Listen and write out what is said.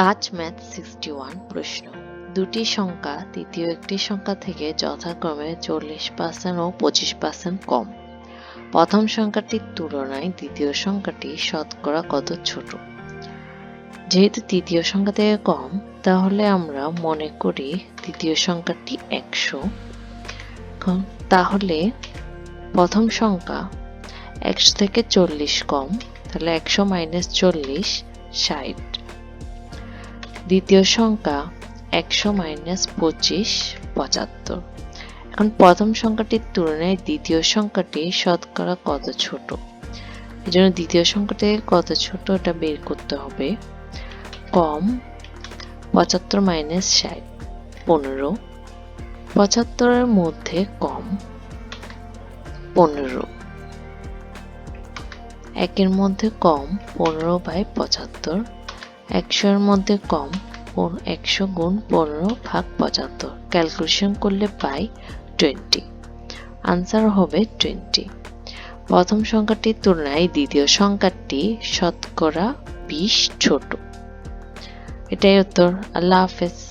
আজ math sixty one প্রশ্ন। দুটি সংখ্যা, তৃতীয় একটি সংখ্যা থেকে যথাক্রমে চল্লিশ পার্সেন্ট ও পঁচিশ পার্সেন্ট কম। প্রথম সংখ্যাটির তুলনায় দ্বিতীয় সংখ্যাটি শতকরা কত ছোট? যেহেতু তৃতীয় সংখ্যা থেকে কম, তাহলে আমরা মনে করি তৃতীয় সংখ্যাটি একশো। তাহলে প্রথম সংখ্যা একশো থেকে চল্লিশ কম, তাহলে একশো মাইনাস চল্লিশ, ষাট। দ্বিতীয় সংখ্যা একশো মাইনাস পঁচিশ পঁচাত্তর। এখন প্রথম সংখ্যাটির তুলনায় দ্বিতীয় সংখ্যাটি শতকরা কত ছোট? এই জন্য দ্বিতীয় সংখ্যাটি কত ছোট এটা বের করতে হবে। কম পঁচাত্তর মাইনাস ষাট, পনেরো। পঁচাত্তরের মধ্যে কম পনেরো। একের মধ্যে কম পনেরো বাই পঁচাত্তর একশোর মধ্যে কম একশো গুণ পনেরো ভাগ পঁচাত্তর। ক্যালকুলেশন করলে পাই টোয়েন্টি। আনসার হবে টোয়েন্টি। প্রথম সংখ্যাটির তুলনায় দ্বিতীয় সংখ্যাটি শতকরা বিশ ছোট। এটাই উত্তর। আল্লাহ হাফেজ।